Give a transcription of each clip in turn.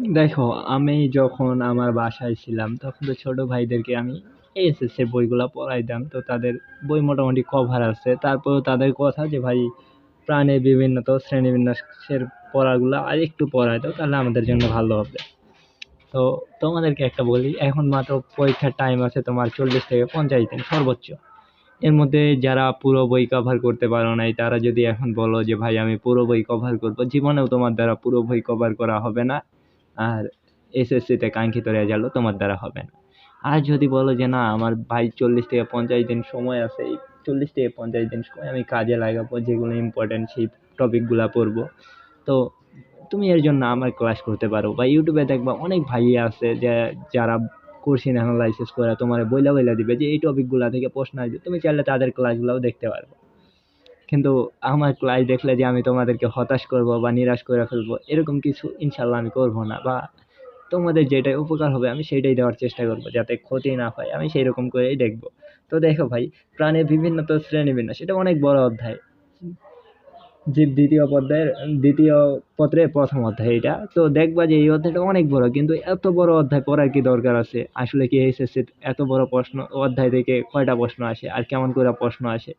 দেখো, আমি যখন আমার বাসায় ছিলাম, তখন তো ছোট ভাইদেরকে আমি এসএসসির বইগুলো পড়াইতাম। তো তাদের বই মোটামুটি কভার আছে। তারপরেও তাদের কথা যে, ভাই, প্রাণের বিভিন্ন তো শ্রেণীবিন্যাসের পড়াগুলো আর একটু পড়াই দাও, তাহলে আমাদের জন্য ভালো হবে। তো তোমাদেরকে একটা বলি, এখন মাত্র পরীক্ষার টাইম আছে তোমার চল্লিশ থেকে পঞ্চাশ দিন সর্বোচ্চ। এর মধ্যে যারা পুরো বই কভার করতে পারো নাই, তারা যদি এখন বলো যে, ভাই, আমি পুরো বই কভার করব, জীবনেও তোমার দ্বারা পুরো বই কভার করা হবে না। আর এসএসসিতে কাঙ্ক্ষিত রেজাল্টও তোমার দ্বারা হবে না। আর যদি বলো যে না, আমার ভাই চল্লিশ থেকে পঞ্চাশ দিন সময় আছে, এই চল্লিশ থেকে পঞ্চাশ দিন সময় আমি কাজে লাগাবো, যেগুলো ইম্পর্টেন্ট সেই টপিকগুলো পড়ব। তো তুমি এর জন্য আমার ক্লাস করতে পারো বা ইউটিউবে দেখবা অনেক ভাইয়া আছে যে, যারা কোশ্চেন অ্যানালাইসিস করে, তোমার বইলা বইলা দিবে যে, এই টপিকগুলো থেকে প্রশ্ন আসবে, তুমি চাইলে তাদের ক্লাসগুলোও দেখতে পারব। কিন্তু আমার ক্লাস দেখলে যে আমি তোমাদেরকে হতাশ করব বা নিরাশ করে ফেলব, এরকম কিছু ইনশাল্লাহ আমি করব না বা তোমাদের যেটাই উপকার হবে আমি সেইটাই দেওয়ার চেষ্টা করব যাতে ক্ষতি না হয়, আমি সেই রকম করেই দেখব। তো দেখো ভাই, প্রাণের বিভিন্ন তো শ্রেণি শ্রেণীবিন্যাস এটা অনেক বড় অধ্যায়। জীব দ্বিতীয় পদ্মের, দ্বিতীয় পত্রের প্রথম অধ্যায় এটা। তো দেখবা যে এই অধ্যায়টা অনেক বড়, কিন্তু এত বড় অধ্যায় পড়ার কি দরকার আছে? আসলে কি এইচএসসি এত বড় প্রশ্ন, অধ্যায় থেকে কয়টা প্রশ্ন আসে? আর কেমন করে প্রশ্ন আসে?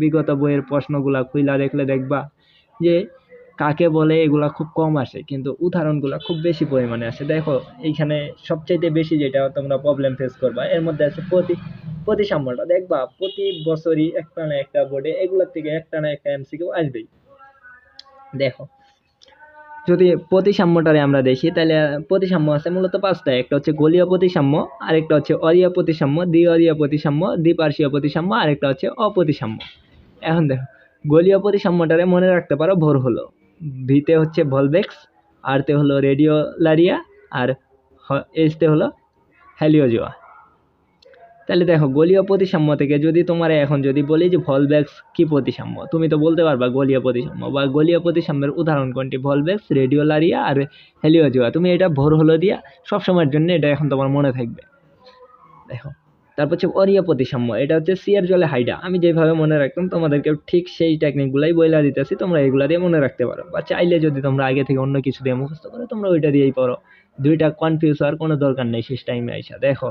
বিগত বইয়ের প্রশ্নগুলা খুইলা দেখলে দেখবা যে কাকে বলে এগুলা খুব কম আসে, কিন্তু উদাহরণগুলা খুব বেশি পরিমাণে আসে। দেখো, এইখানে সবচাইতে বেশি যেটা তোমরা প্রবলেম ফেস করবা, এর মধ্যে আছে প্রতি, প্রতিসাম্যটা। দেখবা, প্রতি বছরই একটা না একটা বোর্ডে এগুলোর থেকে একটা না একটা এমসিকিউ আসবেই। দেখো, যদি প্রতিসাম্যটারে আমরা দেখি তাহলে প্রতিসাম্য আছে মূলত পাঁচটা। একটা হচ্ছে গলীয় প্রতিসাম্য, আরেকটা হচ্ছে অরীয় প্রতিসাম্য দ্বি দ্বিঅরীয় প্রতিসাম্য, দ্বিপার্শ্বীয় প্রতিসাম্য, আরেকটা হচ্ছে অপ্রতিসাম্য। এখন দেখো, গলীয় প্রতিসাম্যটারে মনে রাখতে পারো, ভোর হলো। ভিতে হচ্ছে ভলভেক্স আরতে হলো রেডিওলারিয়া আর এসতে হলো হ্যালিওজোয়া তাহলে দেখো, গলীয় প্রতিসাম্য থেকে যদি তোমার এখন যদি বলি যে ভলভ্যাক্স কি প্রতিসাম্য তুমি তো বলতে পারবা গলীয় প্রতিসাম্য বা গলীয় প্রতিসাম্যের উদাহরণ কোনটি? ভলভ্যাক্স রেডিওলারিয়া আর হেলিওজোয়া তুমি এটা ভোর হলো দিয়া, সবসময়ের জন্য এটা এখন তোমার মনে থাকবে। দেখো তারপর হচ্ছে অরিয়া প্রতিসাম্য, এটা হচ্ছে সিয়ার জলে হাইডা। আমি যেভাবে মনে রাখতাম তোমাদেরকে ঠিক সেই টেকনিকগুলাই বইলা দিতেছি, তোমরা এগুলা দিয়ে মনে রাখতে পারো। বা চাইলে যদি তোমরা আগে থেকে অন্য কিছু দিয়ে মুখস্থ করো, তোমরা ওইটা দিয়েই পড়ো। দুইটা কনফিউজ হওয়ার কোনো দরকার নেই শেষ টাইমে আইসা। দেখো,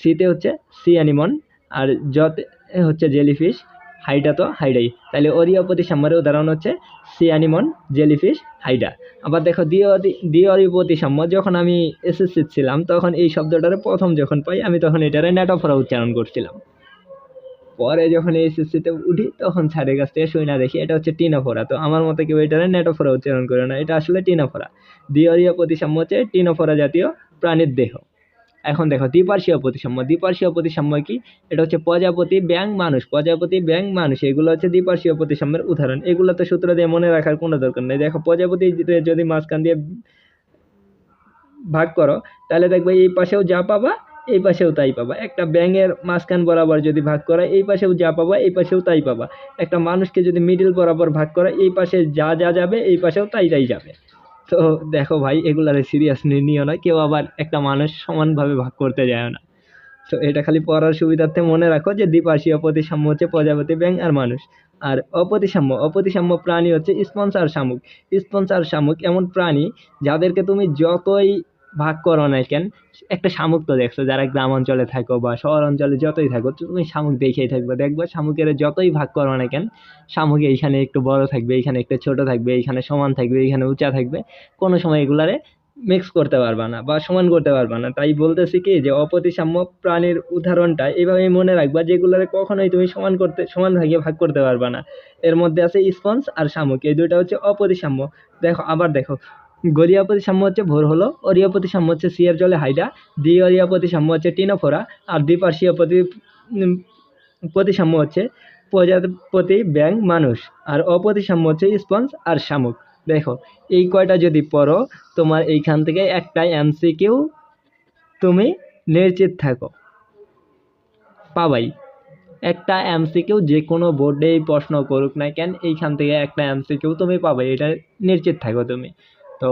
সিতে হচ্ছে সি অ্যানিমন আর জতে হচ্ছে জেলিফিশ হাইডা তো হাইডাই। তাহলে অরিয়া প্রতিসাম্যের উদাহরণ হচ্ছে সি অ্যানিমন জেলিফিশ হাইডা। আবার দেখো দ্বিঅরি প্রতিসাম্য যখন আমি এসএসসি ছিলাম, তখন এই শব্দটার প্রথম যখন পাই, আমি তখন এটারে নেটফরা উচ্চারণ করছিলাম। পরে যখন এসএসসিতে উঠি, তখন ছাড়ের কাছ থেকে শুই না দেখি, এটা হচ্ছে টিনোফোরা তো আমার মতে কেউ এটারে নেটোফোরা উচ্চারণ করে না, এটা আসলে টিনাফোরা দ্বিঅরীয় প্রতিসাম্য হচ্ছে টিনোফোরা জাতীয় প্রাণীর দেহ। এখন দেখো দ্বিপার্শ্বীয় প্রতিসাম্য দ্বিপার্শ্বীয় প্রতিসাম্য কি? এটা হচ্ছে প্রজাপতি ব্যাং মানুষ। প্রজাপতি ব্যাং মানুষ, এগুলো হচ্ছে দ্বিপার্শ্বীয় প্রতিসাম্যের উদাহরণ। এগুলো তো সূত্র দিয়ে মনে রাখার কোনো দরকার নেই। দেখো প্রজাপতি যদি মাঝখান দিয়ে ভাগ করো, তাহলে দেখবে এই পাশেও যা পাবা, এই পাশেও তাই পাবা। একটা ব্যাঙের মাঝখান বরাবর যদি ভাগ করা, এই পাশেও যা পাবা, এই পাশেও তাই পাবা। একটা মানুষকে যদি মিডিল বরাবর ভাগ করা, এই পাশে যা যা যাবে, এই পাশেও তাই তাই যাবে। তো দেখো ভাই এগুলারে সিরিয়াস নিও না। কেউ আবার একটা মানুষ সমানভাবে ভাগ করতে যায় না। তো এটা খালি পড়ার সুবিধার্থে মনে রাখো যে দ্বিপার্শ্বীয় প্রতিসাম্য হচ্ছে প্রজাপতি ব্যাং আর মানুষ। আর অপ্রতিসাম্য অপ্রতিসাম্য প্রাণী হচ্ছে স্পন্সার শামুক। স্পন্সার শামুক এমন প্রাণী যাদেরকে তুমি যতই ভাগ করো না কেন? একটা শামুক তো দেখছ, যারা গ্রাম অঞ্চলে থাকো বা শহর অঞ্চলে যতই থাকো, তুমি শামুক দেখেই থাকবে। দেখবে শামুকের যতই ভাগ করো না কেন, শামুক এইখানে একটু বড় থাকবে, এইখানে একটু ছোট থাকবে, এইখানে সমান থাকবে, এইখানে উঁচা থাকবে। কোনো সময় এগুলারে মিক্স করতে পারবা না বা সমান করতে পারবা না। তাই বলতেছি কি যে, অপ্রতিসাম্য প্রাণীর উদাহরণটা এইভাবে মনে রাখবা, যেগুলোরে কখনোই তুমি সমান করতে, সমান ভাগে ভাগ করতে পারবা না। এর মধ্যে আছে স্পঞ্জ আর শামুক, এই দুইটা হচ্ছে অপ্রতিসাম্য। দেখো, আবার দেখো গলীয় প্রতিসাম্য হচ্ছে ভোর হলো অরীয় প্রতিসাম্য হচ্ছে সিয়ার জলে হাইডা দ্বিঅরীয় প্রতিসাম্য হচ্ছে টিনোফোরা আর দ্বিপার্শ্বীয় প্রতি প্রতিসাম্য হচ্ছে প্রজাপতি ব্যাং মানুষ, আর অপ্রতিসাম্য হচ্ছে স্পঞ্জ আর শামুক। দেখো, এই কয়টা যদি পড়ো, তোমার এইখান থেকে একটা এমসিকিউ তুমি নিশ্চিত থাকো। পাবাই, একটা এমসিকিউ যে কোনো বোর্ডেই প্রশ্ন করুক না কেন, এইখান থেকে একটা এমসিকিউ তুমি পাবে এটা নিশ্চিত থাকো তুমি। তো